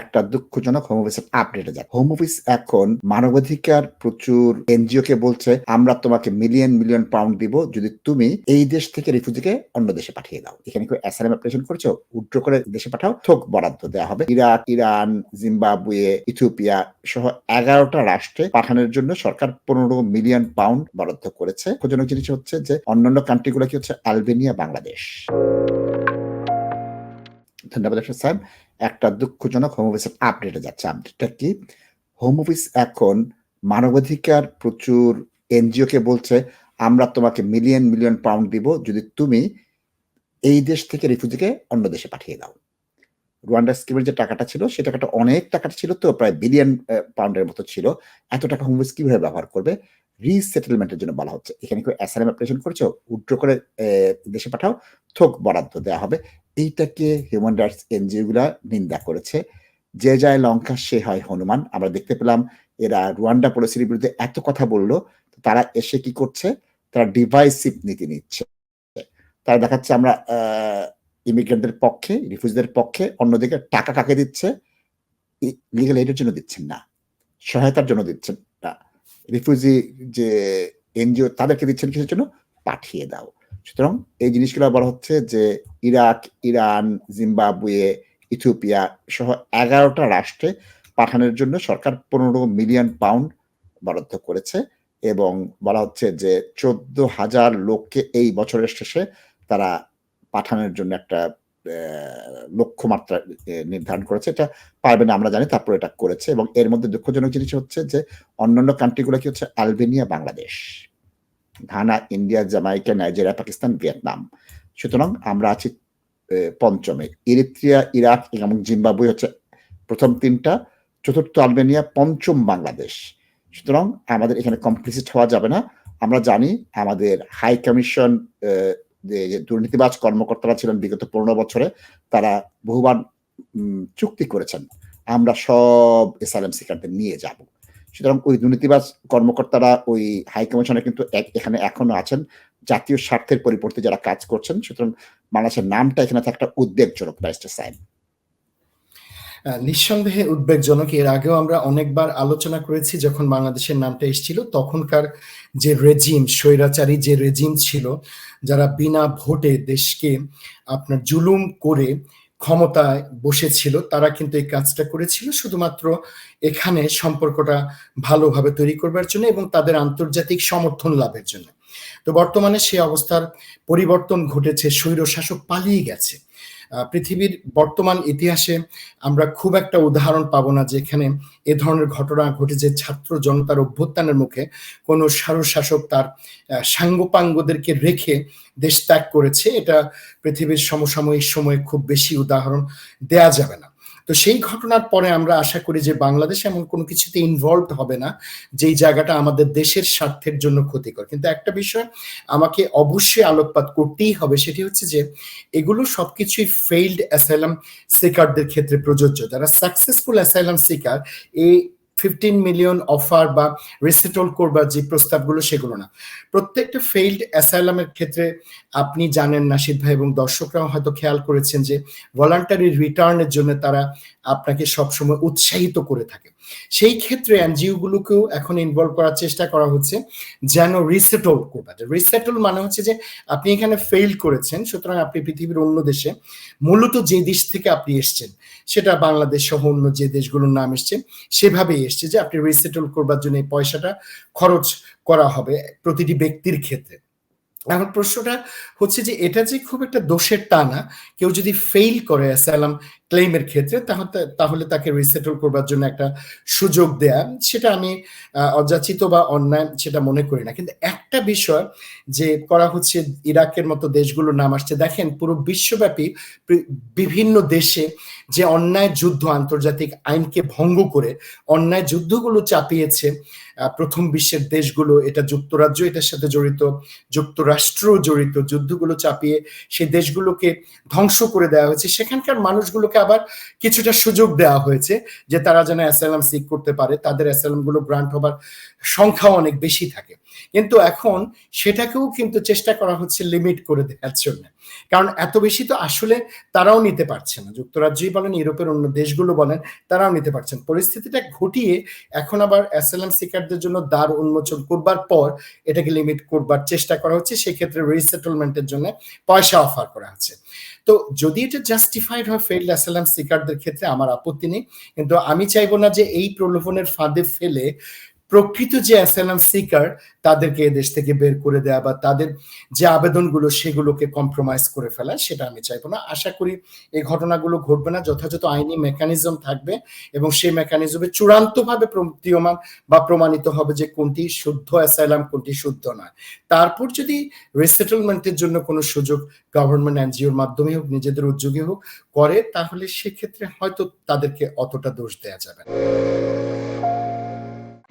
একটা দুঃখজনক হোম অফিসের আপডেটে যায় হোম অফিস এখন মানবাধিকার প্রচুর এনজিও কে বলছে, আমরা তোমাকে মিলিয়ন মিলিয়ন পাউন্ড দিব যদি তুমি এই দেশ থেকে রিফিউজিকে অন্য দেশে পাঠিয়ে দাও। এখানে কেউ অ্যাসাইলাম অ্যাপ্লিকেশন করছ উড্র করে দেশে পাঠাও, থোক বরাদ্দ দেওয়া হবে। ইরাক, ইরান, জিম্বাবুয়ে, ইথিওপিয়া সহ এগারোটা রাষ্ট্রে পাঠানোর জন্য সরকার পনেরো মিলিয়ন পাউন্ড বরাদ্দ করেছে। দুঃখজনক জিনিস হচ্ছে যে অন্যান্য কান্ট্রিগুলো কি হচ্ছে? আলবেনিয়া, বাংলাদেশ। ধন্যবাদ সাহেব একটা দুঃখজনক হোম অফিসের আপডেটে যাচ্ছে। আপডেটটা কি? হোম অফিস এখন মানবাধিকার প্রচুর এনজিও কে বলছে, আমরা তোমাকে মিলিয়ন মিলিয়ন পাউন্ড দিব যদি তুমি এই দেশ থেকে রিফিউজিকে অন্য দেশে পাঠিয়ে দাও। রুয়ান্ডা স্কিমের যে টাকাটা ছিল, সে টাকাটা অনেক টাকাটা ছিল তো, প্রায় বিলিয়ন পাউন্ডের মতো ছিল। এত টাকা হোম অফিস কীভাবে ব্যবহার করবে? রিসেটেলমেন্টের জন্য বলা হচ্ছে। এখানে কেউ অ্যাসাইলাম অ্যাপ্লিকেশন করছ উড্র করে দেশে পাঠাও, থোক বরাদ্দ দেওয়া হবে। এইটাকে হিউম্যান রাইটস এনজিও গুলা নিন্দা করেছে। যে যায় লঙ্কা, সে হয় হনুমান। আমরা দেখতে পেলাম এরা রুয়ান্ডা পলিসির বিরুদ্ধে এত কথা বলল তারা এসে কি করছে? তারা ডিভাইসিভ নীতি নিচ্ছে। তারা দেখাচ্ছে আমরা ইমিগ্রেন্টদের পক্ষে রিফিউজিদের পক্ষে অন্যদিকে টাকা কাকে দিচ্ছে? লিগাল এইডের জন্য দিচ্ছেন না। সহায়তার জন্য দিচ্ছেন। রিফিউজি যে এনজিও তাদেরকে দিচ্ছেন কিসের জন্য? পাঠিয়ে দাও। সুতরাং এই জিনিসগুলো বলা হচ্ছে যে ইরাক, ইরান, জিম্বাবুয়ে, ইথিওপিয়া সহ এগারোটা রাষ্ট্রে পাঠানোর জন্য সরকার পনেরো মিলিয়ন পাউন্ড বরাদ্দ করেছে এবং বলা হচ্ছে যে চোদ্দ হাজার লোককে এই বছরের শেষে তারা পাঠানোর জন্য একটা লক্ষ্যমাত্রা নির্ধারণ করেছে। এটা পারবে না, আমরা জানি, তারপর এটা করেছে এবং এর মধ্যে দুঃখজনক জিনিস হচ্ছে যে, অন্যান্য কান্ট্রিগুলো কি হচ্ছে? Albania, Bangladesh. Ghana, India, Jamaica, Nigeria, Pakistan, Vietnam. সুতরাং আমরা আছি পঞ্চমে। ইরিত্রিয়া, ইরাক, এবং জিম্বাবুয়ে হচ্ছে প্রথম তিনটা। চতুর্থ আলবেনিয়া, পঞ্চম বাংলাদেশ। সুতরাং আমাদের এখানে কমপ্লিসিট হওয়া যাবে না। আমরা জানি আমাদের হাই কমিশন দুর্নীতিবাজ কর্মকর্তারা ছিলেন বিগত পনেরো বছরে তারা বহুবার চুক্তি করেছেন আমরা সব এসআরএম সিকারদের নিয়ে যাব। সুতরাং ওই দুর্নীতিবাজ কর্মকর্তারা ওই হাই কমিশনে কিন্তু এখানে এখনও আছেন জাতীয় স্বার্থের পরিবর্তে যারা কাজ করছেন। সুতরাং বাংলাদেশের নামটা এখানে একটা উদ্বেগজনক ব্যারিস্টার আহ, নিঃসন্দেহে উদ্বেগজনক। এর আগেও আমরা অনেকবার আলোচনা করেছি যখন বাংলাদেশের নামটা এসেছিল, তখনকার যে রেজিম স্বৈরাচারী যে রেজিম ছিল, যারা বিনা ভোটে দেশকে আপনার জুলুম করে ক্ষমতায় বসেছিল, তারা কিন্তু এই কাজটা করেছিল শুধুমাত্র এখানে সম্পর্কটা ভালোভাবে তৈরি করবার জন্য এবং তাদের আন্তর্জাতিক সমর্থন লাভের জন্য। তো বর্তমানে সে অবস্থার পরিবর্তন ঘটেছে স্বৈর শাসক পালিয়ে গেছে। পৃথিবীর বর্তমান ইতিহাসে আমরা খুব একটা উদাহরণ পাবো না যেখানে এ ধরনের ঘটনা ঘটেছে ছাত্র জনতার অভ্যুত্থানের মুখে। কোনো শাসক তার সাঙ্গপাঙ্গদেরকে রেখে দেশ ত্যাগ করেছে। এটা পৃথিবীর সমসাময়িক সময়ে খুব বেশি উদাহরণ দেয়া যাবে না। তো সেই ঘটনার পরে আমরা আশা করি যে বাংলাদেশ এমন কোনো কিছুতে ইনভলভ হবে না, যেই জায়গাটা আমাদের দেশের স্বার্থের জন্য ক্ষতিকর। কিন্তু একটা বিষয় আমাকে অবশ্যই আলোকপাত করতেই হবে, সেটি হচ্ছে যে এগুলো সবকিছুই ফেইল্ড অ্যাসাইলাম সিকারদের ক্ষেত্রে প্রযোজ্য। যারা সাকসেসফুল অ্যাসাইলাম সিকার এই ফিফটিন মিলিয়ন অফার বা রিসেটল করবার যে প্রস্তাবগুলো সেগুলো না। প্রত্যেকটা ফেইল্ড অ্যাসাইলামের ক্ষেত্রে আপনি জানেন নাসিদ ভাই এবং দর্শকরাও হয়তো খেয়াল করেছেন যে ভলান্টারি রিটার্নের জন্য তারা আপনাকে সবসময় উৎসাহিত করে থাকে। সেই ক্ষেত্রে এনজিওগুলোকেও এখন ইনভলভ করার চেষ্টা করা হচ্ছে যেন রিসেটল করবা রিসেটল মানে হচ্ছে যে আপনি এখানে ফেইল করেছেন, সুতরাং আপনি পৃথিবীর অন্য দেশে মূলত যে দেশ থেকে আপনি এসছেন, সেটা বাংলাদেশ সহ অন্য যে দেশগুলোর নাম এসছে সেভাবেই এসছে যে আপনি রিসেটল করবার জন্য এই পয়সাটা খরচ করা হবে প্রতিটি ব্যক্তির ক্ষেত্রে। এখন প্রশ্নটা হচ্ছে যে এটা যে খুব একটা দোষের টা না কেউ যদি ফেইল করে অ্যাসাইলাম ক্লেইমের ক্ষেত্রে, তাহলে তাকে রিসেটল করবার জন্য একটা সুযোগ দেয়া, সেটা আমি অযাচিত বা অন্যায় সেটা মনে করি না। কিন্তু একটা বিষয় যে করা হচ্ছে ইরাকের মতো দেশগুলোর নাম আসছে, দেখেন পুরো বিশ্বব্যাপী বিভিন্ন দেশে যে অন্যায় যুদ্ধ আন্তর্জাতিক আইনকে ভঙ্গ করে অন্যায় যুদ্ধগুলো চাপিয়েছে প্রথম বিশ্বের দেশগুলো এটা যুক্তরাজ্য এটার সাথে জড়িত যুক্তরাষ্ট্র জড়িত, যুদ্ধগুলো চাপিয়ে সেই দেশগুলোকে ধ্বংস করে দেওয়া হয়েছে। সেখানকার মানুষগুলোকে আবার কিছুটা সুযোগ দেওয়া হয়েছে যে তারা যেন অ্যাসাইলাম সিক করতে পারে। তাদের অ্যাসাইলামগুলো গ্রান্ট হবার সংখ্যা অনেক বেশি থাকে। কিন্তু এখন সেটাকেও কিন্তু চেষ্টা করা হচ্ছে লিমিট করে দেওয়ার জন্য। কারণ এত বেশি তো আসলে তারাও নিতে পারছে না। যুক্তরাজ্যই বলেন, ইউরোপের অন্য দেশগুলো বলেন, তারাও নিতে পারছেন পরিস্থিতিটা ঘটিয়ে এখন আবার অ্যাসালাম সিকারদের জন্য দ্বার উন্মোচন করবার পর এটাকে লিমিট করবার চেষ্টা করা হচ্ছে। সেক্ষেত্রে রিসেটেলমেন্টের জন্য পয়সা অফার করা হচ্ছে। তো যদি এটা জাস্টিফাইড হয় ফেল্ড অ্যাসালাম সিকারদের ক্ষেত্রে, আমার আপত্তি নেই। কিন্তু আমি চাইব না যে এই প্রলোভনের ফাঁদে ফেলে প্রকৃত যে অ্যাসালাম সিকার তাদেরকে দেশ থেকে বের করে দেওয়া বা তাদের যে আবেদনগুলো সেগুলোকে কম্প্রোমাইজ করে ফেলা, সেটা আমি চাইব না। আশা করি এই ঘটনাগুলো ঘটবে না। যথাযথ আইনি মেকানিজম থাকবে এবং সেই মেকানিজমে চূড়ান্তভাবে প্রতীয়মান বা প্রমাণিত হবে যে কোনটি শুদ্ধ অ্যাসাইলাম কোনটি শুদ্ধ নয়। তারপর যদি রিসেটেলমেন্টের জন্য কোনো সুযোগ গভর্নমেন্ট এনজিওর মাধ্যমে হোক, নিজেদের উদ্যোগে হোক, করে, তাহলে সেক্ষেত্রে হয়তো তাদেরকে অতটা দোষ দেওয়া যাবে না।